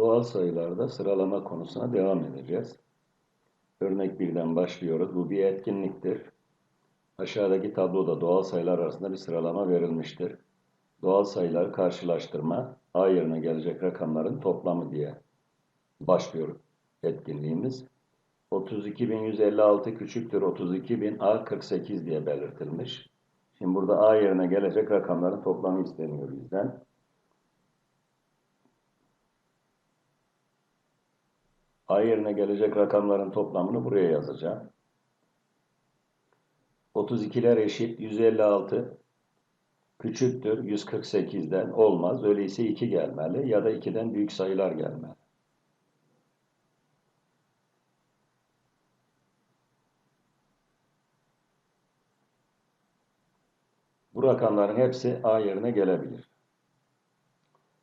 Doğal sayılarda sıralama konusuna devam edeceğiz. Örnek birden başlıyoruz. Bu bir etkinliktir. Aşağıdaki tabloda doğal sayılar arasında bir sıralama verilmiştir. Doğal sayıları karşılaştırma, A yerine gelecek rakamların toplamı diye başlıyor etkinliğimiz. 32.156 küçüktür 32.000 A 48 diye belirtilmiş. Şimdi burada A yerine gelecek rakamların toplamı isteniyor bizden. A yerine gelecek rakamların toplamını buraya yazacağım. 32'ler eşit 156 küçüktür 148'den olmaz. Öyleyse 2 gelmeli ya da 2'den büyük sayılar gelmeli. Bu rakamların hepsi A yerine gelebilir.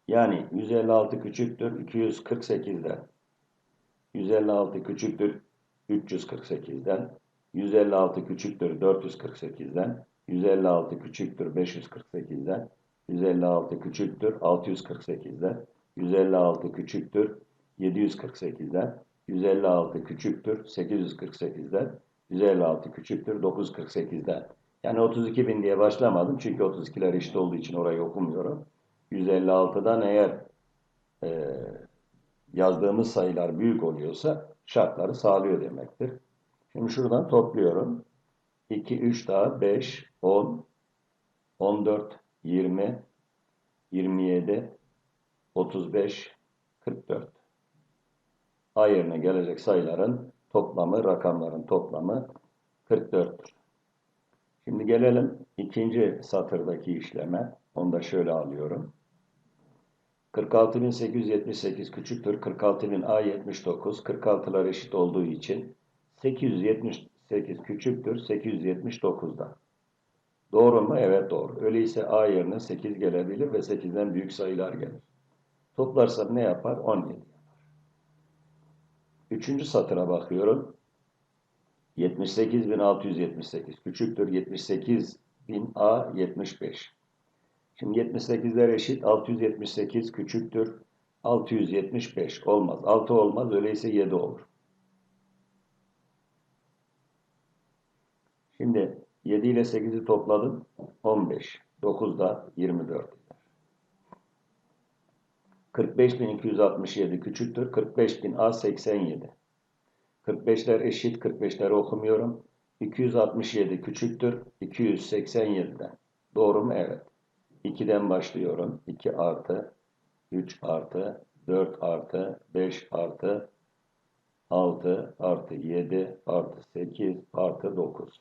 Yani 156 küçüktür 248'den. 156 küçüktür 348'den. 156 küçüktür 448'den. 156 küçüktür 548'den. 156 küçüktür 648'den. 156 küçüktür 748'den. 156 küçüktür 848'den. 156 küçüktür 948'den. Yani 32 bin diye başlamadım çünkü 32'ler eşit olduğu için orayı okumuyorum. 156'dan eğer e, yazdığımız sayılar büyük oluyorsa şartları sağlıyor demektir. Şimdi şuradan topluyorum. 2, 3 daha 5, 10, 14, 20, 27, 35, 44. A yerine gelecek sayıların toplamı, rakamların toplamı 44'tür. Şimdi gelelim ikinci satırdaki işleme. Onu da şöyle alıyorum. 46.878 küçüktür. 46.000 A79. 46'lar eşit olduğu için 878 küçüktür 879'dan. Doğru mu? Evet doğru. Öyleyse A yerine 8 gelebilir ve 8'den büyük sayılar gelir. Toplarsam ne yapar? 17 yapar. Üçüncü satıra bakıyorum. 78.678 küçüktür 78.000 A 75. Şimdi 78'ler eşit 678 küçüktür 675 olmaz. 6 olmaz öyleyse 7 olur. Şimdi 7 ile 8'i topladım 15. 9 da 24 eder. 45.267 küçüktür 40.000 A 87. 45'ler eşit 45'leri okumuyorum. 267 küçüktür 287'den. Doğru mu? Evet. 2'den başlıyorum. 2 artı 3 artı 4 artı 5 artı 6 artı 7 artı 8 artı 9.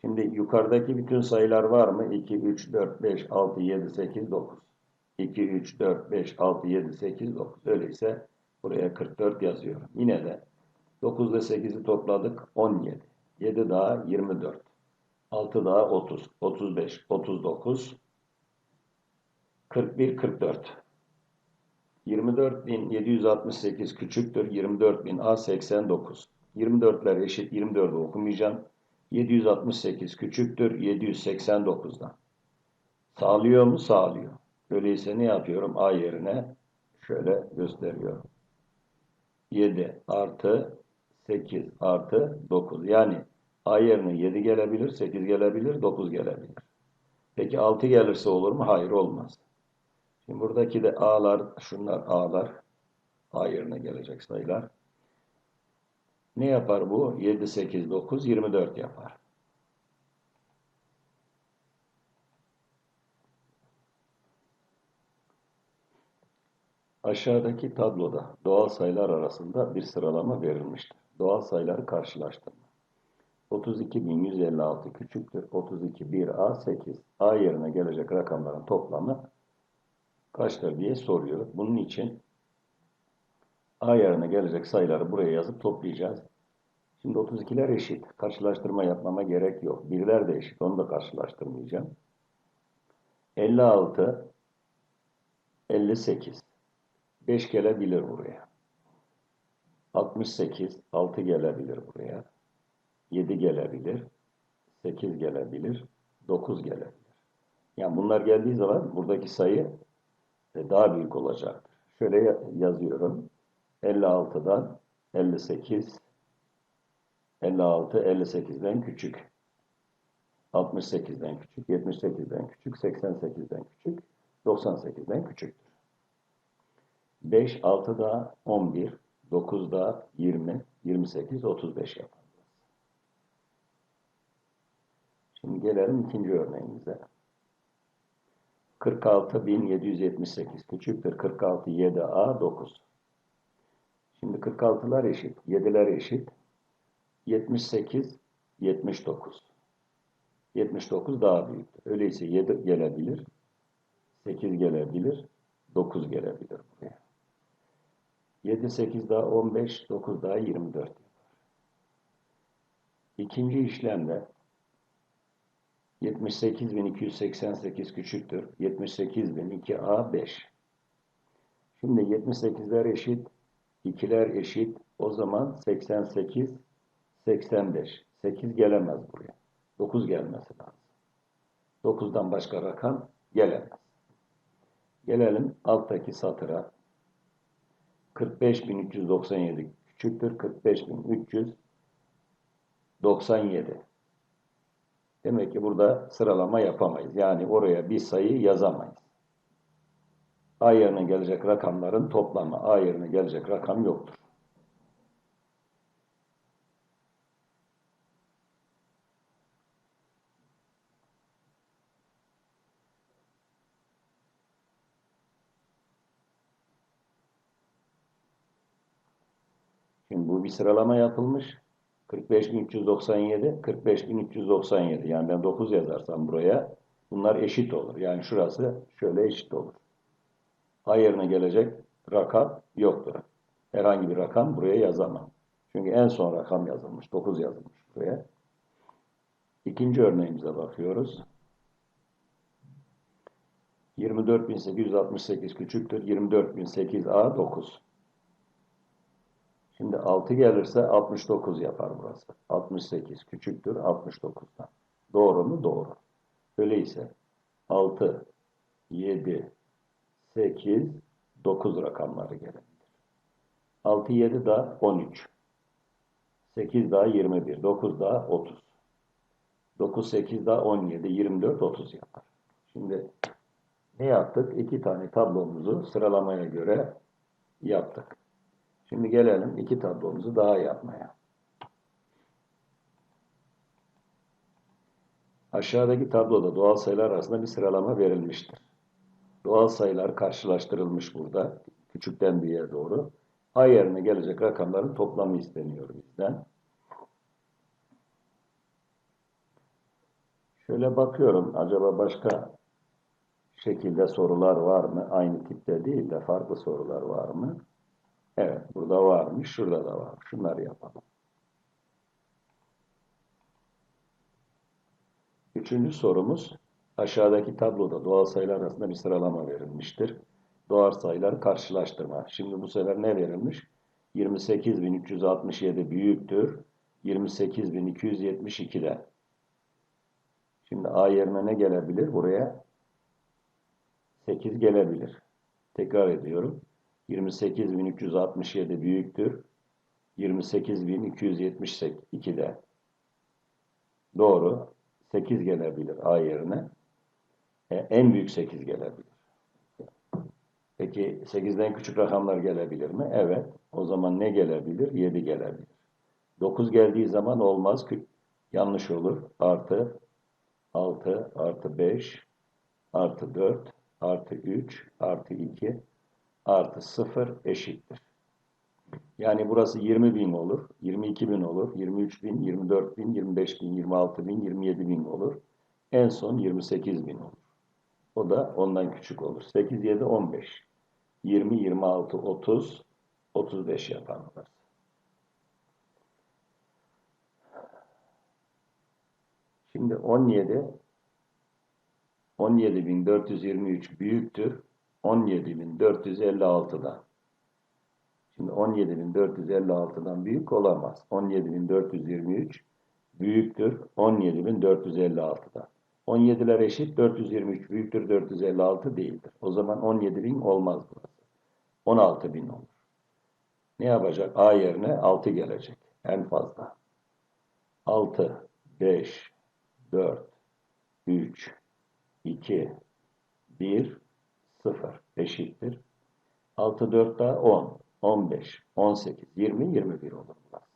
Şimdi yukarıdaki bütün sayılar var mı? 2, 3, 4, 5, 6, 7, 8, 9. 2, 3, 4, 5, 6, 7, 8, 9. Öyleyse buraya 44 yazıyorum. Yine de 9 ile 8'i topladık 17. 7 daha 24. 6 daha 30. 35. 39. 41. 44. 24.768 küçüktür. 24.000 A 89. 24'ler eşit 24'ü okumayacağım. 768 küçüktür 789'dan. Sağlıyor mu? Sağlıyor. Öyleyse ne yapıyorum? A yerine şöyle gösteriyorum. 7 artı 8 artı 9. Yani A yerine 7 gelebilir, 8 gelebilir, 9 gelebilir. Peki 6 gelirse olur mu? Hayır olmaz. Şimdi buradaki de A'lar, şunlar A'lar. A yerine gelecek sayılar. Ne yapar bu? 7, 8, 9, 24 yapar. Aşağıdaki tabloda doğal sayılar arasında bir sıralama verilmiştir. Doğal sayıları karşılaştırma. 32.156 küçüktür. 32 1A 8. A yerine gelecek rakamların toplamı kaçtır diye soruyor. Bunun için A yerine gelecek sayıları buraya yazıp toplayacağız. Şimdi 32'ler eşit. Karşılaştırma yapmama gerek yok. Birler de eşit. Onu da karşılaştırmayacağım. 56 58 5 gelebilir buraya. 68 6 gelebilir buraya. 7 gelebilir. 8 gelebilir. 9 gelebilir. Yani bunlar geldiği zaman buradaki sayı daha büyük olacaktır. Şöyle ya- yazıyorum. 56'dan 58 56 58'den küçük. 68'den küçük, 78'den küçük, 88'den küçük, 98'den küçüktür. 5, 6 daha 11, 9 daha 20, 28, 35 yapar. Şimdi gelelim ikinci örneğimize. 46.778 küçüktür 46 7a 9. Şimdi 46'lar eşit, 7'ler eşit. 78 79. 79 daha büyüktür. Öyleyse 7 gelebilir, 8 gelebilir, 9 gelebilir buraya. 7, 8 daha 15, 9 daha 24 yapar. İkinci işlemde 78.288 küçüktür. 78.002A 5. Şimdi 78'ler eşit, 2'ler eşit. O zaman 88, 85. 8 gelemez buraya. 9 gelmesi lazım. 9'dan başka rakam gelemez. Gelelim alttaki satıra. 45.397 küçüktür. 45.397. Demek ki burada sıralama yapamayız. Yani oraya bir sayı yazamayız. A yerine gelecek rakamların toplamı. A yerine gelecek rakam yoktur. Şimdi bu bir sıralama yapılmış. 45.397, 45.397. Yani ben 9 yazarsam buraya bunlar eşit olur. Yani şurası şöyle eşit olur. A yerine gelecek rakam yoktur. Herhangi bir rakam buraya yazamam. Çünkü en son rakam yazılmış. 9 yazılmış buraya. İkinci örneğimize bakıyoruz. 24.868 küçüktür. 24.008A 9. Şimdi 6 gelirse 69 yapar burası. 68 küçüktür 69'dan. Doğru mu? Doğru. Öyleyse 6, 7, 8, 9 rakamları gelebilir. 6, 7 daha 13. 8 daha 21. 9 daha 30. 9, 8 daha 17. 24, 30 yapar. Şimdi ne yaptık? İki tane tablomuzu sıralamaya göre yaptık. Şimdi gelelim iki tablomuzu daha yapmaya. Aşağıdaki tabloda doğal sayılar arasında bir sıralama verilmiştir. Doğal sayılar karşılaştırılmış burada. Küçükten büyüğe doğru. A yerine gelecek rakamların toplamı isteniyor bizden. Şöyle bakıyorum. Acaba başka şekilde sorular var mı? Aynı tipte değil de farklı sorular var mı? Evet, burada varmış, şurada da var. Şunları yapalım. Üçüncü sorumuz, aşağıdaki tabloda doğal sayılar arasında bir sıralama verilmiştir. Doğal sayılar karşılaştırma. Şimdi bu sefer ne verilmiş? 28.367 büyüktür. 28.272'den. Şimdi A yerine ne gelebilir? Buraya 8 gelebilir. Tekrar ediyorum. 28.367 büyüktür. 28.272'de. Doğru. 8 gelebilir A yerine. E, en büyük 8 gelebilir. Peki 8'den küçük rakamlar gelebilir mi? Evet. O zaman ne gelebilir? 7 gelebilir. 9 geldiği zaman olmaz. Yanlış olur. Artı 6 artı 5 artı 4 artı 3 artı 2 artı 0 eşittir. Yani burası 20 bin olur, 22 bin olur, 23 bin, 24 bin, 25 bin, 26 bin, 27 bin olur. En son 28 bin olur. O da ondan küçük olur. 8, 7, 15. 20, 26, 30, 35 yapan var. Şimdi 17 17.423 büyüktür 17.456'dan. Şimdi 17.456'dan büyük olamaz. 17.423 büyüktür 17.456'dan. 17'ler eşit 423 büyüktür 456 değildir. O zaman 17.000 olmaz burası. 16 bin olur. Ne yapacak? A yerine 6 gelecek. En fazla. 6, 5, 4, 3, 2, 1, 0 eşittir. 6, 4 daha 10, 15, 18, 20, 21 olur burası.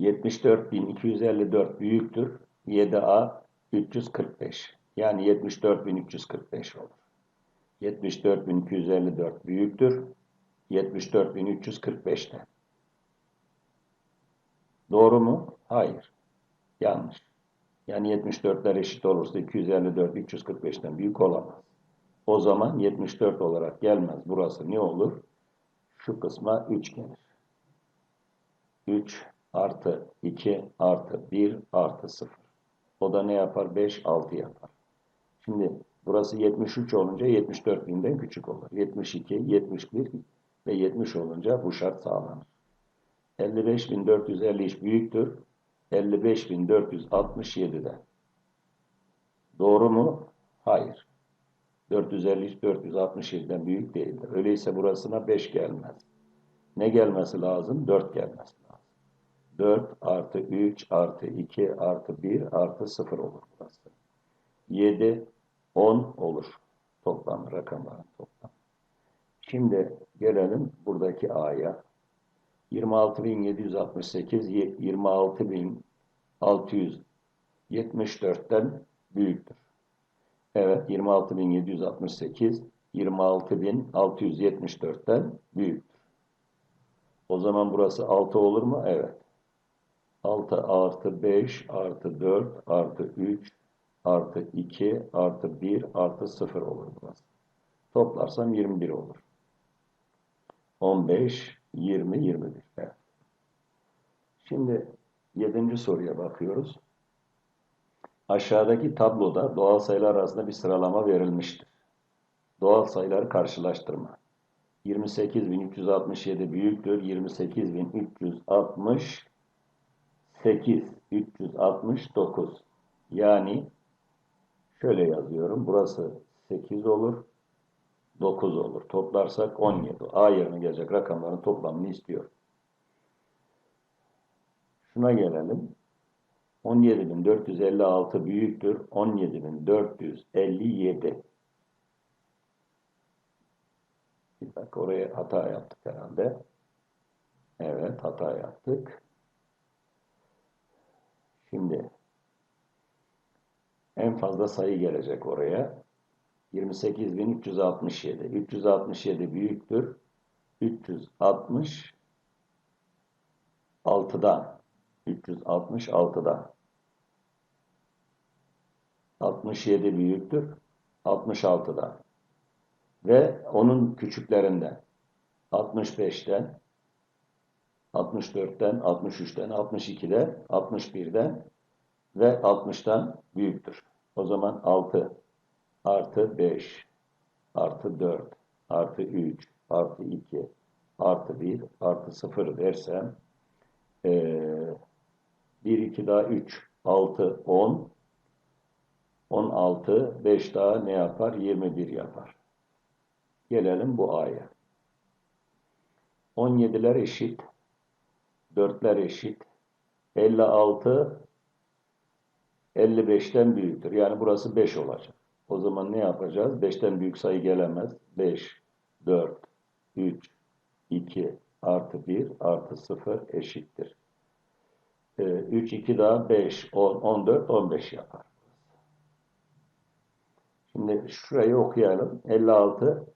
74.254 büyüktür. 7A 345. Yani 74.345 olur. 74.254 büyüktür. 74.345'ten. Doğru mu? Hayır. Yanlış. Yani 74'ler eşit olursa 254 345'ten büyük olamaz. O zaman 74 olarak gelmez. Burası ne olur? Şu kısma 3 gelir. 3 artı 2 artı 1 artı 0. O da ne yapar? 5, 6 yapar. Şimdi burası 73 olunca 74 binden küçük olur. 72, 71 ve 70 olunca bu şart sağlanır. 55.453 büyüktür. 55.467'den. Doğru mu? Hayır. 453 467'den büyük değildir. Öyleyse burasına 5 gelmez. Ne gelmesi lazım? 4 gelmesi lazım. 4 artı 3 artı 2 artı 1 artı 0 olur burası. 7, 10 olur. Toplam rakamların toplam. Şimdi gelelim buradaki A'ya. 26.768 26.674'ten büyüktür. Evet 26.768 26.674'ten büyüktür. O zaman burası 6 olur mu? Evet. 6 artı 5 artı 4 artı 3 artı 2 artı 1 artı 0 olur burası. Toplarsam 21 olur. 15, 20, 21. Evet. Şimdi yedinci soruya bakıyoruz. Aşağıdaki tabloda doğal sayılar arasında bir sıralama verilmiştir. Doğal sayıları karşılaştırma. 28.367 büyüktür. 28.368 369 yani şöyle yazıyorum. Burası 8 olur. 9 olur. Toplarsak 17. A yerine gelecek rakamların toplamını istiyor. Şuna gelelim. 17.456 büyüktür. 17.457. Bir dakika oraya hata yaptık herhalde. Evet hata yaptık. Şimdi en fazla sayı gelecek oraya. 28.367. 367 büyüktür. 360 6'dan 366'dan 67 büyüktür. 66'dan ve onun küçüklerinden 65'ten 64'ten 63'ten 62'den 61'den ve 60'tan büyüktür. O zaman 6 artı 5 artı 4 artı 3 artı 2 artı 1 artı 0 dersem ee, 1 2 daha 3 6 10 16 5 daha ne yapar? 21 yapar. Gelelim bu aya. 17'ler eşit. 4'ler eşit. 56 55'ten büyüktür. Yani burası 5 olacak. O zaman ne yapacağız? 5'ten büyük sayı gelemez. 5, 4, 3, 2, artı 1, artı 0 eşittir. 3, 2 daha 5, 10, 14, 15 yapar. Şimdi şurayı okuyalım. 56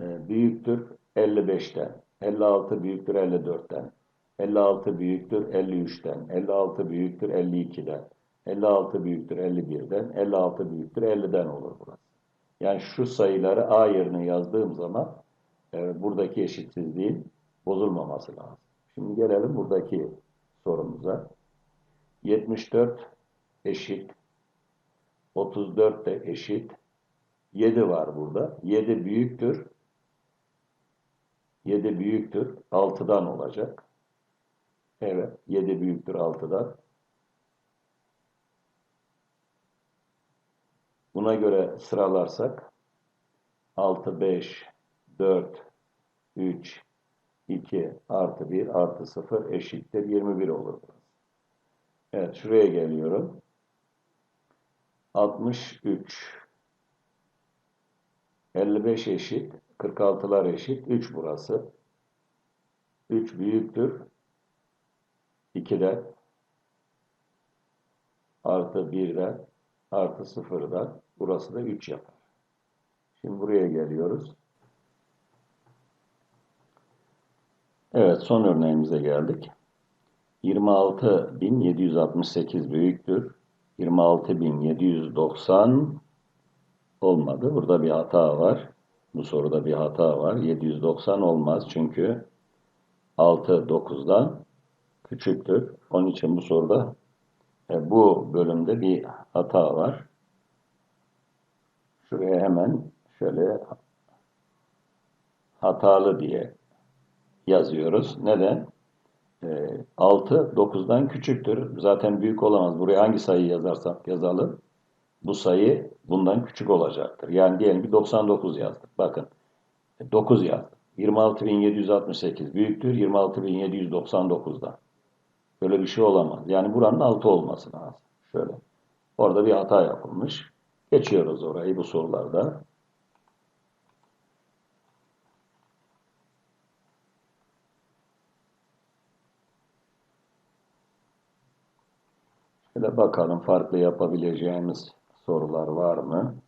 e, büyüktür 55'ten. 56 büyüktür 54'ten. 56 büyüktür 53'ten. 56 büyüktür 52'den. 56 büyüktür 51'den, 56 büyüktür 50'den olur burası. Yani şu sayıları A yerine yazdığım zaman e, buradaki eşitsizliğin bozulmaması lazım. Şimdi gelelim buradaki sorumuza. 74 eşit, 34 de eşit, 7 var burada. 7 büyüktür, 7 büyüktür, 6'dan olacak. Evet, 7 büyüktür 6'dan. Buna göre sıralarsak 6, 5, 4, 3, 2 artı 1 artı 0 eşittir 21 olur. Evet şuraya geliyorum. 63 55 eşit 46'lar eşit 3 burası. 3 büyüktür. 2 de artı 1 de artı 0 da burası da 3 yapar. Şimdi buraya geliyoruz. Evet son örneğimize geldik. 26.768 büyüktür. 26.790 olmadı. Burada bir hata var. Bu soruda bir hata var. 790 olmaz çünkü 6 9'dan küçüktür. Onun için bu soruda e, bu bölümde bir hata var. Şuraya hemen şöyle hatalı diye yazıyoruz. Neden? E, 6 9'dan küçüktür. Zaten büyük olamaz. Buraya hangi sayıyı yazarsak yazalım. Bu sayı bundan küçük olacaktır. Yani diyelim ki 99 yazdık. Bakın 9 yazdık. 26.768 büyüktür 26.799'dan. Böyle bir şey olamaz. Yani buranın 6 olması lazım. Şöyle. Orada bir hata yapılmış. Geçiyoruz orayı bu sorularda. Şöyle bakalım farklı yapabileceğimiz sorular var mı?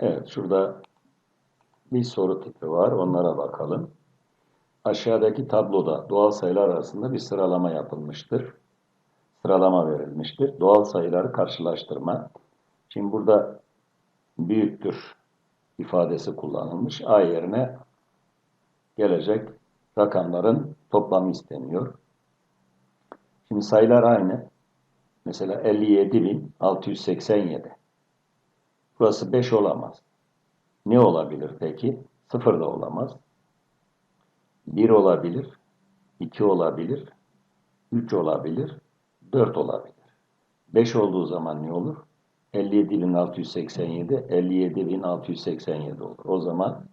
Evet, şurada bir soru tipi var. Onlara bakalım. Aşağıdaki tabloda doğal sayılar arasında bir sıralama yapılmıştır. Sıralama verilmiştir. Doğal sayıları karşılaştırma. Şimdi burada büyüktür ifadesi kullanılmış. A yerine gelecek rakamların toplamı isteniyor. Şimdi sayılar aynı. Mesela 57.687. Burası 5 olamaz. Ne olabilir peki? 0 da olamaz. 1 olabilir. 2 olabilir. 3 olabilir. 4 olabilir. 5 olduğu zaman ne olur? 57.687, 57.687 olur. O zaman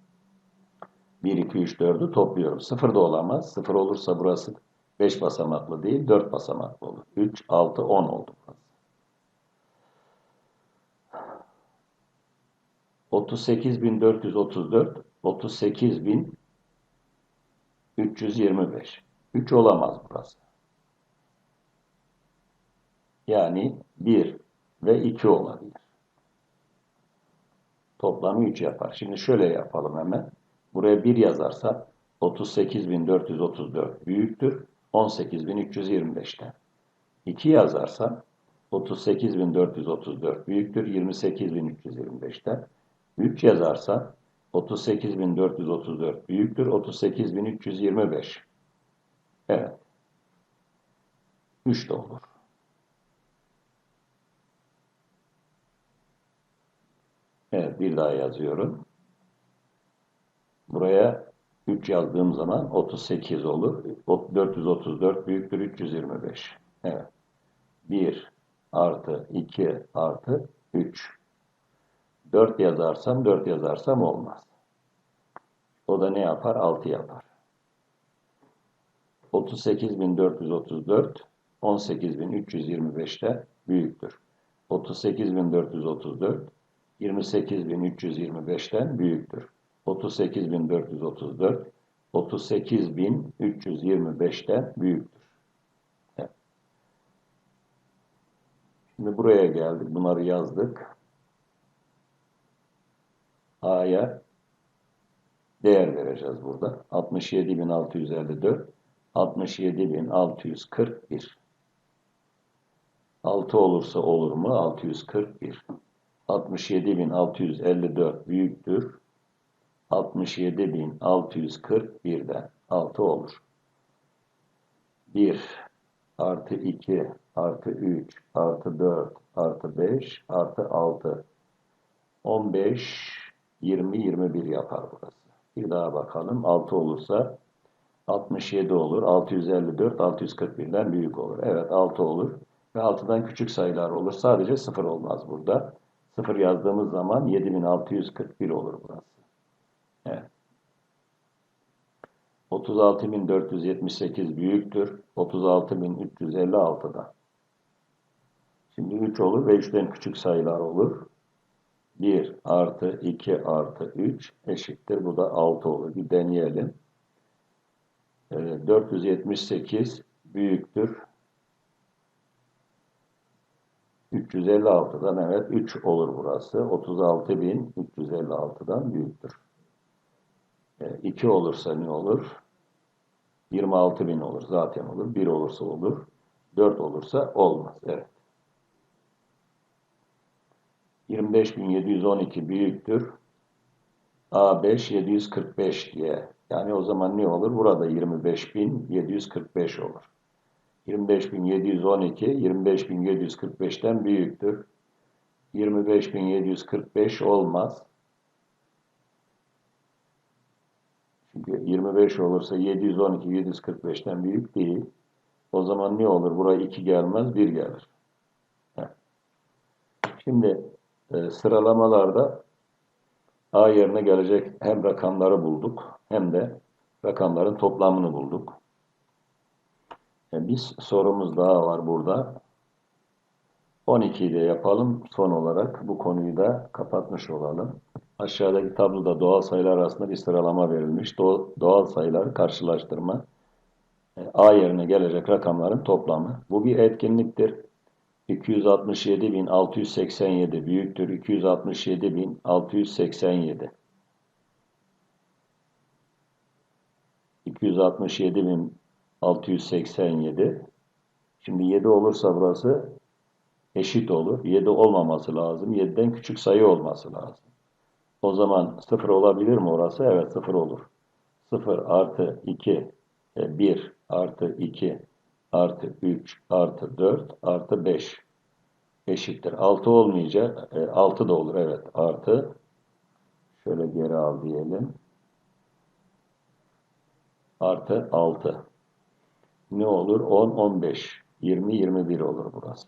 1, 2, 3, 4'ü topluyorum. 0 da olamaz. 0 olursa burası 5 basamaklı değil, 4 basamaklı olur. 3, 6, 10 oldu burası. 38.434, 38.325. 3 olamaz burası. Yani 1 ve 2 olabilir. Toplamı 3 yapar. Şimdi şöyle yapalım hemen. Buraya 1 yazarsa 38.434 büyüktür 18.325'ten. 2 yazarsa 38.434 büyüktür 28.325'ten. 3 yazarsa 38.434 büyüktür 38.325. Evet. 3 de olur. Evet bir daha yazıyorum. Buraya 3 yazdığım zaman 38 olur. 434 büyüktür 325. Evet. 1 artı 2 artı 3. 4 yazarsam 4 yazarsam olmaz. O da ne yapar? 6 yapar. 38.434 18.325'te büyüktür. 38.434 28.325'ten büyüktür. 38.434 38.325'ten büyüktür. Evet. Şimdi buraya geldik. Bunları yazdık. A'ya değer vereceğiz burada. 67.654 67.641 6 olursa olur mu? 641 67.654 büyüktür. 67.641'den 6 olur. 1 artı 2 artı 3 artı 4 artı 5 artı 6 15 20 21 yapar burası. Bir daha bakalım. 6 olursa 67 olur. 654 641'den büyük olur. Evet 6 olur. Ve 6'dan küçük sayılar olur. Sadece 0 olmaz burada. 0 yazdığımız zaman 7641 olur burası. Evet. 36478 büyüktür. 36356'dan. Şimdi 3 olur ve 3'ten küçük sayılar olur. 1 artı 2 artı 3 eşittir. Bu da 6 olur. Bir deneyelim. Ee, 478 büyüktür. 356'dan evet 3 olur burası. 36.356'dan büyüktür. 2 olursa ne olur? 26.000 olur. Zaten olur. 1 olursa olur. 4 olursa olmaz. Evet. 25.712 büyüktür. A5 745 diye. Yani o zaman ne olur? Burada 25.745 olur. 25.712 25.745'ten büyüktür. 25.745 olmaz. Çünkü 25 olursa 712 745'ten büyük değil. O zaman ne olur? Buraya 2 gelmez, 1 gelir. Şimdi e, sıralamalarda A yerine gelecek hem rakamları bulduk hem de rakamların toplamını bulduk. E, bir sorumuz daha var burada. 12'yi de yapalım. Son olarak bu konuyu da kapatmış olalım. Aşağıdaki tabloda doğal sayılar arasında bir sıralama verilmiş. Doğal sayıları karşılaştırma. E, A yerine gelecek rakamların toplamı. Bu bir etkinliktir. 267.687 büyüktür. 267.687. 267.687. Şimdi 7 olursa burası eşit olur. 7 olmaması lazım. 7'den küçük sayı olması lazım. O zaman 0 olabilir mi orası? Evet 0 olur. 0 artı 2, 1 e, artı 2 artı 3 artı 4 artı 5 eşittir. 6 olmayacak. 6 e, da olur. Evet. Artı şöyle geri al diyelim. Artı 6. Ne olur? 10, 15. 20, 21 olur burası.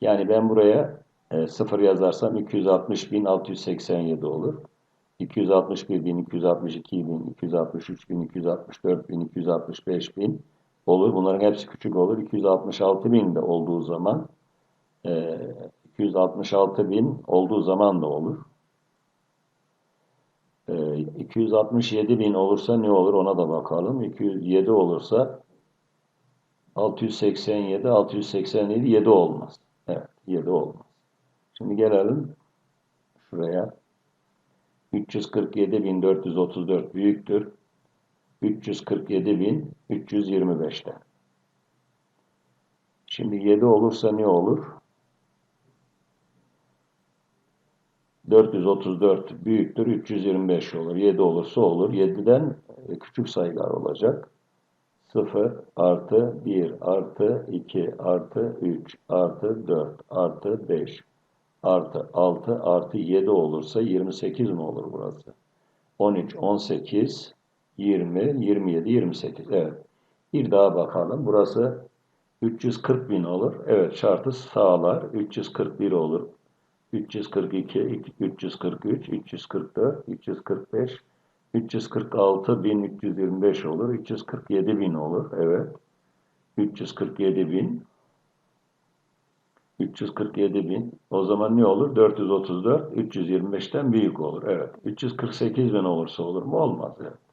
Yani ben buraya e, 0 yazarsam 260.687 olur. 261.000, 262.000, 263.000, 264.000, 265.000 olur. Bunların hepsi küçük olur. 266.000 de olduğu zaman e, 266.000 olduğu zaman da olur. E, 267.000 olursa ne olur ona da bakalım. 207 olursa 687, 687, 7 olmaz. Evet, 7 olmaz. Şimdi gelelim şuraya. 347.434 büyüktür. 347.325'ten. Şimdi 7 olursa ne olur? 434 büyüktür 325 olur. 7 olursa olur. 7'den küçük sayılar olacak. 0 artı 1 artı 2 artı 3 artı 4 artı 5 artı 6 artı 7 olursa 28 mi olur burası? 13, 18, 20, 27, 28. Evet. Bir daha bakalım. Burası 340 bin olur. Evet şartı sağlar. 341 olur. 342, 343, 344, 345, 346 bin 325 olur. 347 bin olur. Evet. 347 bin 347 bin. O zaman ne olur? 434 325'ten büyük olur. Evet. 348 bin olursa olur mu? Olmaz. Evet.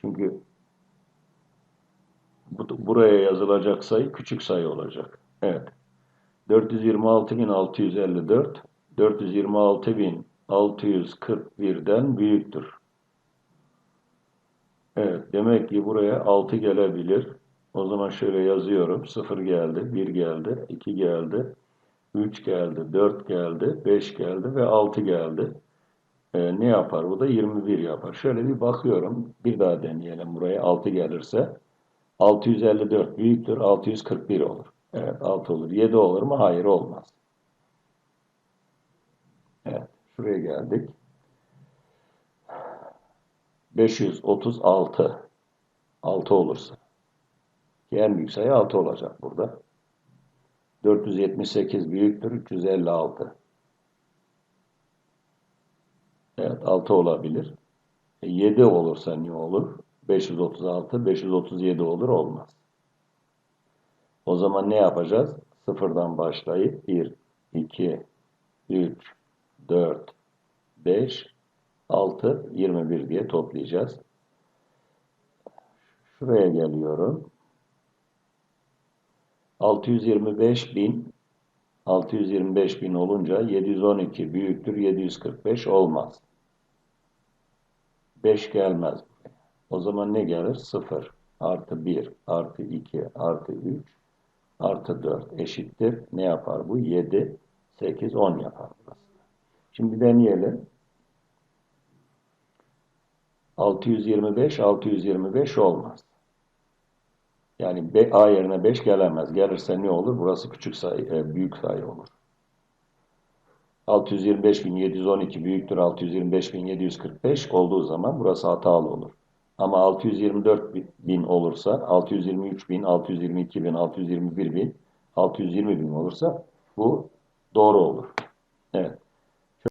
Çünkü bu, buraya yazılacak sayı küçük sayı olacak. Evet. 426.654 426.641'den büyüktür. Evet. Demek ki buraya 6 gelebilir. O zaman şöyle yazıyorum. 0 geldi, 1 geldi, 2 geldi, 3 geldi, 4 geldi, 5 geldi ve 6 geldi. Ee, ne yapar? Bu da 21 yapar. Şöyle bir bakıyorum. Bir daha deneyelim buraya. 6 gelirse 654 büyüktür. 641 olur. Evet 6 olur. 7 olur mu? Hayır olmaz. Evet. Şuraya geldik. 536 6 olursa. Ki büyük sayı 6 olacak burada. 478 büyüktür 356. Evet 6 olabilir. E, 7 olursa ne olur? 536, 537 olur olmaz. O zaman ne yapacağız? Sıfırdan başlayıp 1, 2, 3, 4, 5, 6, 21 diye toplayacağız. Şuraya geliyorum. 625 bin 625 bin olunca 712 büyüktür 745 olmaz. 5 gelmez. O zaman ne gelir? 0 artı 1 artı 2 artı 3 artı 4 eşittir. Ne yapar bu? 7, 8, 10 yapar burası. Şimdi deneyelim. 625, 625 olmaz. Yani A yerine 5 gelemez. Gelirse ne olur? Burası küçük sayı, e, büyük sayı olur. 625.712 büyüktür 625.745 olduğu zaman burası hatalı olur. Ama 624.000 olursa 623.000, 622.000, 621.000, 620.000 olursa bu doğru olur. Evet.